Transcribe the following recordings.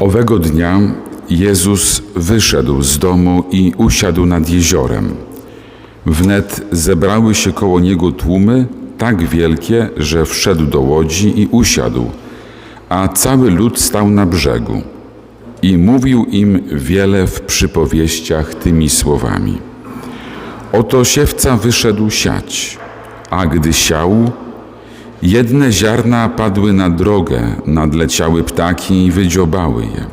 Owego dnia Jezus wyszedł z domu i usiadł nad jeziorem. Wnet zebrały się koło niego tłumy tak wielkie, że wszedł do łodzi i usiadł, a cały lud stał na brzegu. I mówił im wiele w przypowieściach tymi słowami. Oto siewca wyszedł siać, a gdy siał, jedne ziarna padły na drogę, nadleciały ptaki i wydziobały je.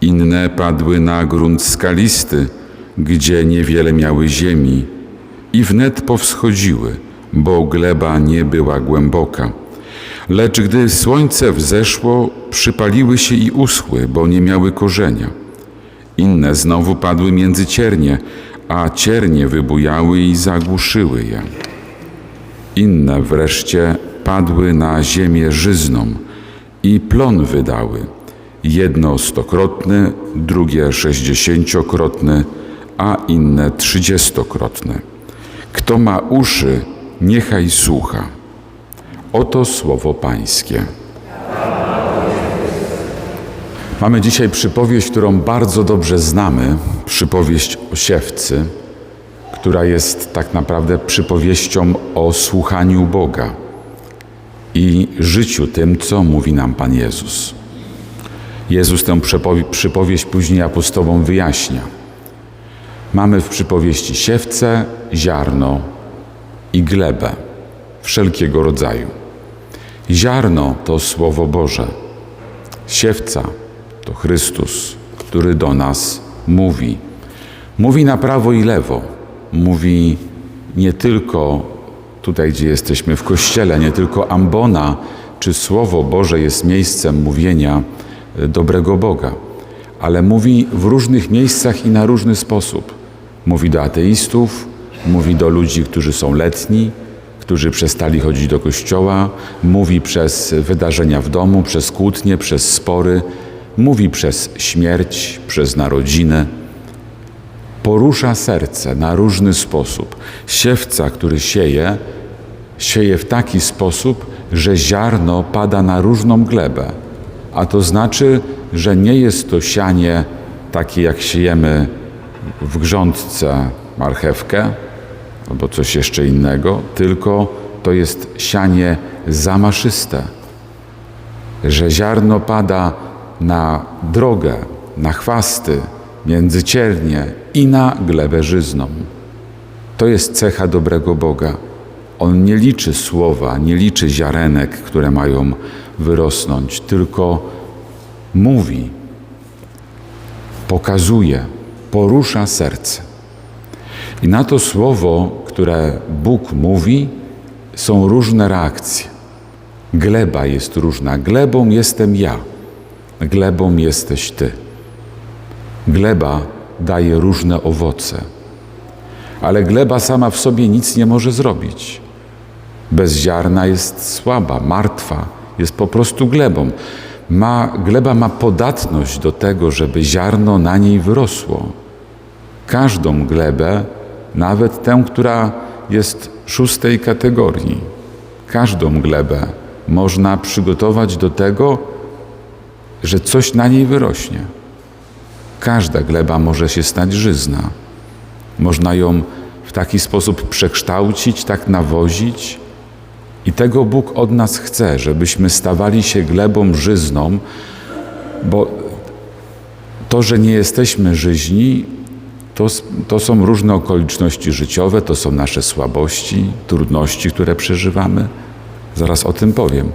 Inne padły na grunt skalisty, gdzie niewiele miały ziemi i wnet powschodziły, bo gleba nie była głęboka. Lecz gdy słońce wzeszło, przypaliły się i uschły, bo nie miały korzenia. Inne znowu padły między ciernie, a ciernie wybujały i zagłuszyły je. Inne wreszcie padły na ziemię żyzną i plon wydały. Jedno stokrotny, drugie sześćdziesięciokrotny, a inne trzydziestokrotne. Kto ma uszy, niechaj słucha. Oto słowo Pańskie. Mamy dzisiaj przypowieść, którą bardzo dobrze znamy, przypowieść o siewcy, która jest tak naprawdę przypowieścią o słuchaniu Boga i życiu tym, co mówi nam Pan Jezus. Jezus tę przypowieść później apostołom wyjaśnia. Mamy w przypowieści siewce, ziarno i glebę wszelkiego rodzaju. Ziarno to Słowo Boże. Siewca to Chrystus, który do nas mówi. Mówi na prawo i lewo. Mówi nie tylko tutaj, gdzie jesteśmy w kościele, nie tylko ambona czy Słowo Boże jest miejscem mówienia dobrego Boga, ale mówi w różnych miejscach i na różny sposób. Mówi do ateistów, mówi do ludzi, którzy są letni, którzy przestali chodzić do kościoła, mówi przez wydarzenia w domu, przez kłótnie, przez spory, mówi przez śmierć, przez narodziny. Porusza serce na różny sposób. Siewca, który sieje, sieje w taki sposób, że ziarno pada na różną glebę. A to znaczy, że nie jest to sianie takie, jak siejemy w grządce marchewkę albo coś jeszcze innego, tylko to jest sianie zamaszyste, że ziarno pada na drogę, na chwasty, między ciernie i na glebę żyzną. To jest cecha dobrego Boga. On nie liczy słowa, nie liczy ziarenek, które mają wyrosnąć, tylko mówi, pokazuje, porusza serce. I na to słowo, które Bóg mówi, są różne reakcje. Gleba jest różna. Glebą jestem ja, glebą jesteś ty. Gleba daje różne owoce, ale gleba sama w sobie nic nie może zrobić. Bez ziarna jest słaba, martwa, jest po prostu glebą. Ma, gleba ma podatność do tego, żeby ziarno na niej wyrosło. Każdą glebę, nawet tę, która jest szóstej kategorii, każdą glebę można przygotować do tego, że coś na niej wyrośnie. Każda gleba może się stać żyzna. Można ją w taki sposób przekształcić, tak nawozić. I tego Bóg od nas chce, żebyśmy stawali się glebą żyzną, bo to, że nie jesteśmy żyźni, to, to są różne okoliczności życiowe, to są nasze słabości, trudności, które przeżywamy. Zaraz o tym powiem.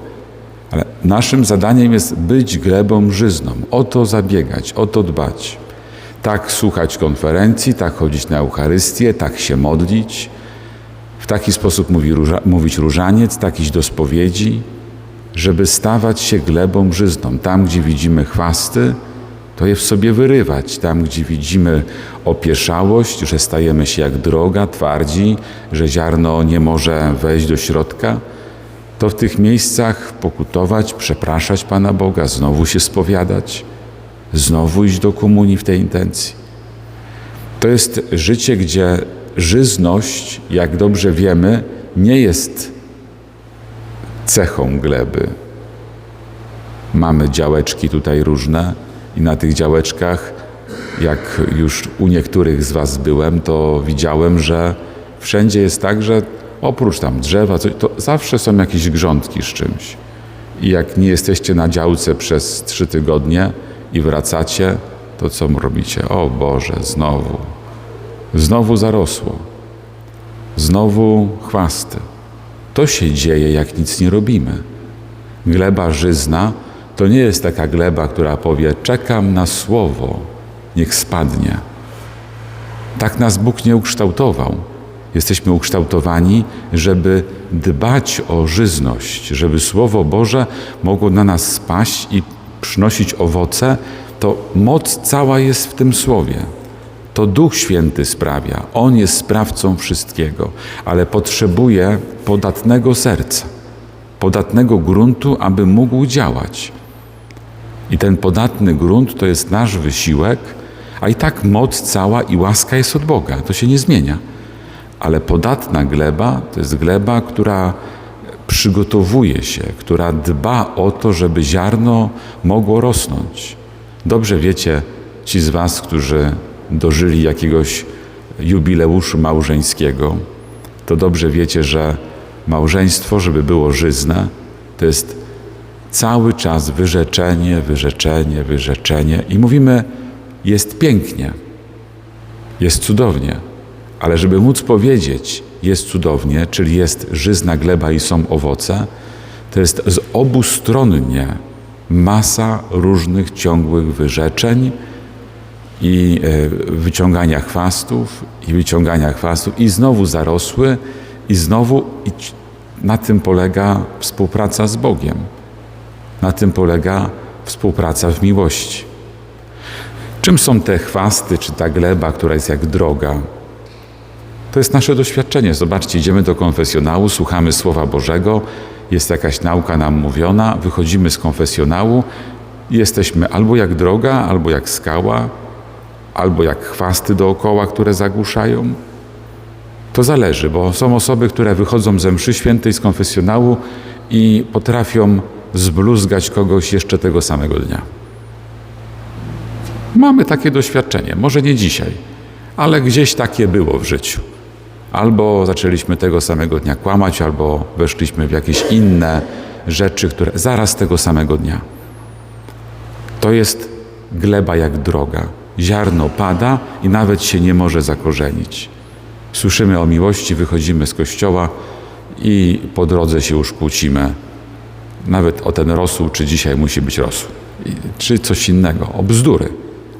Ale naszym zadaniem jest być glebą żyzną, o to zabiegać, o to dbać. Tak słuchać konferencji, tak chodzić na Eucharystię, tak się modlić, w taki sposób mówi, róża, mówić różaniec, tak iść do spowiedzi, żeby stawać się glebą żyzną. Tam, gdzie widzimy chwasty, to je w sobie wyrywać. Tam, gdzie widzimy opieszałość, że stajemy się jak droga, twardzi, że ziarno nie może wejść do środka, to w tych miejscach pokutować, przepraszać Pana Boga, znowu się spowiadać, znowu iść do komunii w tej intencji. To jest życie, gdzie żyzność, jak dobrze wiemy, nie jest cechą gleby. Mamy działeczki tutaj różne, i na tych działeczkach, jak już u niektórych z Was byłem, to widziałem, że wszędzie jest tak, że oprócz tam drzewa, to zawsze są jakieś grządki z czymś. I jak nie jesteście na działce przez trzy tygodnie i wracacie, to co robicie? O Boże, znowu. Znowu zarosło. Znowu chwasty. To się dzieje, jak nic nie robimy. Gleba żyzna to nie jest taka gleba, która powie: Czekam na słowo, niech spadnie. Tak nas Bóg nie ukształtował. Jesteśmy ukształtowani, żeby dbać o żyzność, żeby Słowo Boże mogło na nas spaść i przynosić owoce. To moc cała jest w tym Słowie. To Duch Święty sprawia. On jest sprawcą wszystkiego, ale potrzebuje podatnego serca, podatnego gruntu, aby mógł działać. I ten podatny grunt to jest nasz wysiłek, a i tak moc cała i łaska jest od Boga. To się nie zmienia. Ale podatna gleba to jest gleba, która przygotowuje się, która dba o to, żeby ziarno mogło rosnąć. Dobrze wiecie, ci z Was, którzy dożyli jakiegoś jubileuszu małżeńskiego, to dobrze wiecie, że małżeństwo, żeby było żyzne, to jest cały czas wyrzeczenie, wyrzeczenie, wyrzeczenie i mówimy, jest pięknie, jest cudownie, ale żeby móc powiedzieć, jest cudownie, czyli jest żyzna gleba i są owoce, to jest z obu stronnie masa różnych ciągłych wyrzeczeń i e, wyciągania chwastów, i wyciągania chwastów, i znowu zarosły, i znowu i na tym polega współpraca z Bogiem. Na tym polega współpraca w miłości. Czym są te chwasty, czy ta gleba, która jest jak droga? To jest nasze doświadczenie. Zobaczcie, idziemy do konfesjonału, słuchamy Słowa Bożego, jest jakaś nauka nam mówiona, wychodzimy z konfesjonału i jesteśmy albo jak droga, albo jak skała, albo jak chwasty dookoła, które zagłuszają. To zależy, bo są osoby, które wychodzą ze mszy świętej z konfesjonału i potrafią zbluzgać kogoś jeszcze tego samego dnia. Mamy takie doświadczenie, może nie dzisiaj, ale gdzieś takie było w życiu. Albo zaczęliśmy tego samego dnia kłamać, albo weszliśmy w jakieś inne rzeczy, które zaraz tego samego dnia. To jest gleba jak droga. Ziarno pada i nawet się nie może zakorzenić. Słyszymy o miłości, wychodzimy z kościoła i po drodze się już kłócimy. Nawet o ten rosół, czy dzisiaj musi być rosół, czy coś innego, o bzdury,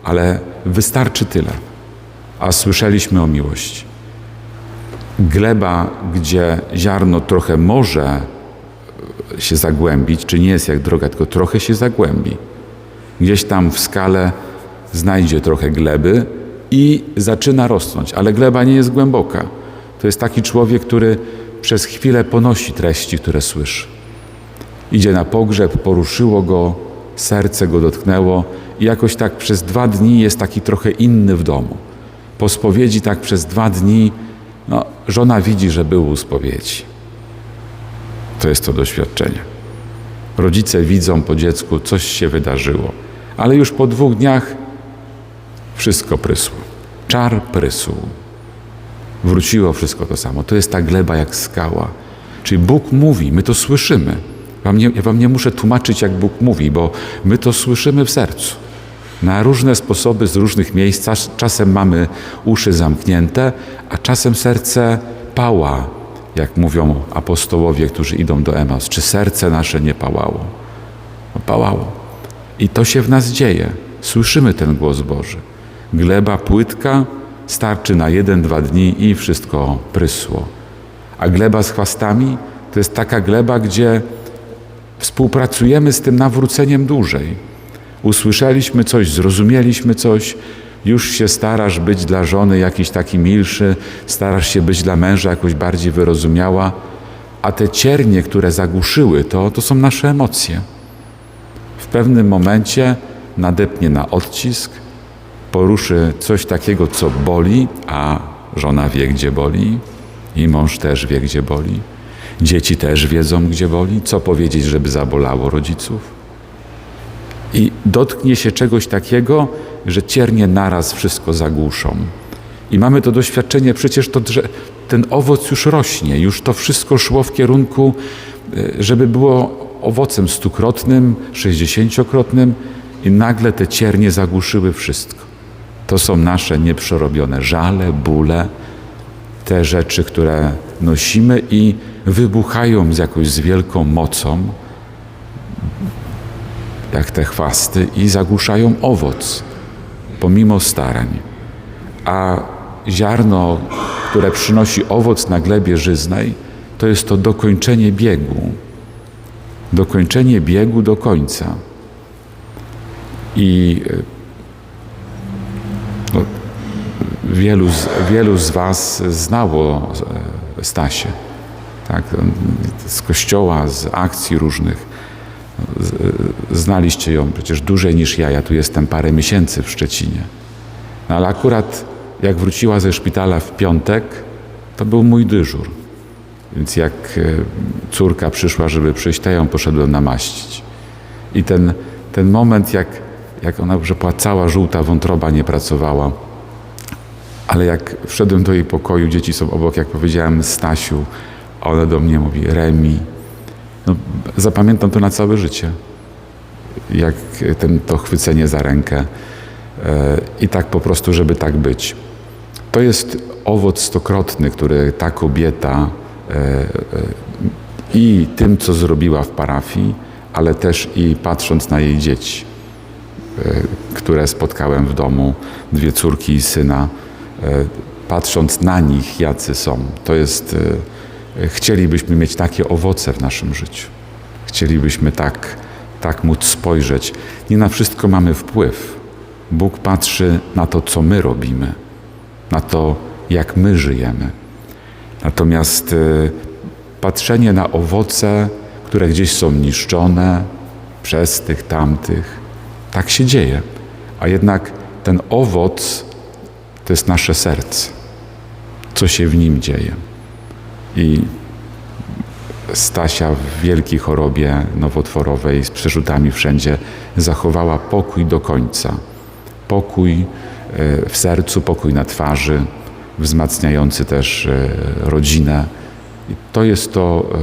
ale wystarczy tyle. A słyszeliśmy o miłości. Gleba, gdzie ziarno trochę może się zagłębić, czy nie jest jak droga, tylko trochę się zagłębi. Gdzieś tam w skale znajdzie trochę gleby i zaczyna rosnąć, ale gleba nie jest głęboka. To jest taki człowiek, który przez chwilę ponosi treści, które słyszy. Idzie na pogrzeb, poruszyło go, serce go dotknęło i jakoś tak przez dwa dni jest taki trochę inny w domu. Po spowiedzi tak przez dwa dni no, żona widzi, że był u spowiedzi. To jest to doświadczenie. Rodzice widzą po dziecku, coś się wydarzyło, ale już po dwóch dniach wszystko prysło. Czar prysł. Wróciło wszystko to samo. To jest ta gleba jak skała. Czyli Bóg mówi, my to słyszymy. Wam nie, ja wam nie muszę tłumaczyć, jak Bóg mówi, bo my to słyszymy w sercu. Na różne sposoby, z różnych miejsc. Czasem mamy uszy zamknięte, a czasem serce pała, jak mówią apostołowie, którzy idą do Emas. Czy serce nasze nie pałało? No, pałało. I to się w nas dzieje. Słyszymy ten głos Boży. Gleba płytka starczy na jeden, dwa dni i wszystko prysło. A gleba z chwastami to jest taka gleba, gdzie współpracujemy z tym nawróceniem dłużej. Usłyszeliśmy coś, zrozumieliśmy coś, już się starasz być dla żony jakiś taki milszy, starasz się być dla męża jakoś bardziej wyrozumiała, a te ciernie, które zagłuszyły to, to są nasze emocje. W pewnym momencie nadepnie na odcisk, poruszy coś takiego, co boli, a żona wie, gdzie boli, i mąż też wie, gdzie boli. Dzieci też wiedzą, gdzie boli. Co powiedzieć, żeby zabolało rodziców? i dotknie się czegoś takiego, że ciernie naraz wszystko zagłuszą. I mamy to doświadczenie, przecież to, że ten owoc już rośnie, już to wszystko szło w kierunku, e, żeby było owocem stukrotnym, sześćdziesięciokrotnym i nagle te ciernie zagłuszyły wszystko. To są nasze nieprzerobione żale, bóle, te rzeczy, które nosimy i wybuchają z jakąś z wielką mocą, jak te chwasty, i zagłuszają owoc, pomimo starań. A ziarno, które przynosi owoc na glebie żyznej, to jest to dokończenie biegu. Dokończenie biegu do końca. I no, wielu, wielu z Was znało e, Stasię, tak? z kościoła, z akcji różnych. Z- Znaliście ją przecież dłużej niż ja. Ja tu jestem parę miesięcy w Szczecinie. No, ale akurat jak wróciła ze szpitala w piątek, to był mój dyżur. Więc jak e, córka przyszła, żeby przyjść, to ją poszedłem namaścić. I ten, ten moment, jak, jak ona, że była cała żółta wątroba, nie pracowała, ale jak wszedłem do jej pokoju, dzieci są obok, jak powiedziałem Stasiu, a ona do mnie mówi Remi. No, zapamiętam to na całe życie. Jak ten, to chwycenie za rękę. E, I tak po prostu, żeby tak być. To jest owoc stokrotny, który ta kobieta e, e, i tym, co zrobiła w parafii, ale też i patrząc na jej dzieci, które spotkałem w domu, dwie córki i syna, patrząc na nich, jacy są. To jest, e, chcielibyśmy mieć takie owoce w naszym życiu. Chcielibyśmy tak, tak móc spojrzeć. Nie na wszystko mamy wpływ. Bóg patrzy na to, co my robimy, na to, jak my żyjemy. Natomiast e, patrzenie na owoce, które gdzieś są niszczone przez tych, tamtych, tak się dzieje. A jednak ten owoc to jest nasze serce, co się w nim dzieje. I Stasia w wielkiej chorobie nowotworowej z przerzutami wszędzie zachowała pokój do końca. Pokój e, w sercu, pokój na twarzy, wzmacniający też e, rodzinę. I to jest to e,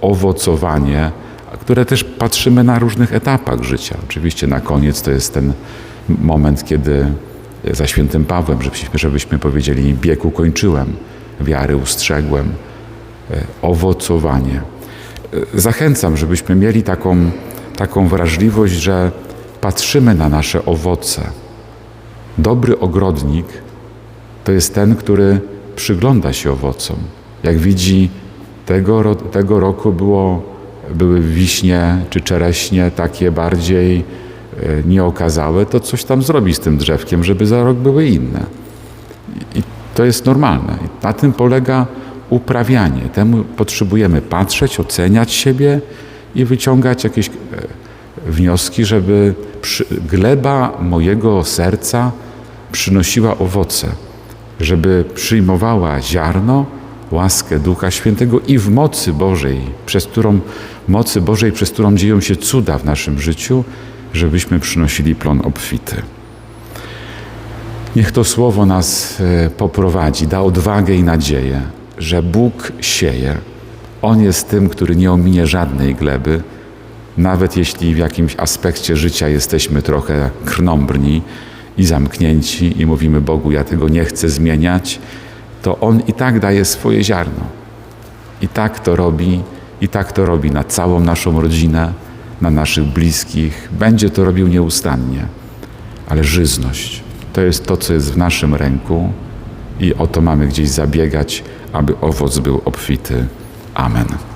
owocowanie, które też patrzymy na różnych etapach życia. Oczywiście na koniec to jest ten moment, kiedy za świętym Pawłem, żebyśmy, żebyśmy powiedzieli, bieg ukończyłem, wiary ustrzegłem, e, owocowanie. E, Zachęcam, żebyśmy mieli taką, taką wrażliwość, że patrzymy na nasze owoce. Dobry ogrodnik to jest ten, który przygląda się owocom. Jak widzi, tego, tego roku było, były wiśnie czy czereśnie takie bardziej nieokazałe, to coś tam zrobi z tym drzewkiem, żeby za rok były inne. I to jest normalne. Na tym polega uprawianie. Temu potrzebujemy patrzeć, oceniać siebie i wyciągać jakieś e, wnioski, żeby gleba mojego serca przynosiła owoce, żeby przyjmowała ziarno, łaskę Ducha Świętego i w mocy Bożej, przez którą mocy Bożej, przez którą dzieją się cuda w naszym życiu, żebyśmy przynosili plon obfity. Niech to słowo nas e, poprowadzi, da odwagę i nadzieję, że Bóg sieje. On jest tym, który nie ominie żadnej gleby, nawet jeśli w jakimś aspekcie życia jesteśmy trochę krnąbrni i zamknięci i mówimy Bogu, ja tego nie chcę zmieniać, to On i tak daje swoje ziarno. I tak to robi, i tak to robi na całą naszą rodzinę, na naszych bliskich. Będzie to robił nieustannie. Ale żyzność to jest to, co jest w naszym ręku i o to mamy gdzieś zabiegać, aby owoc był obfity. Amen.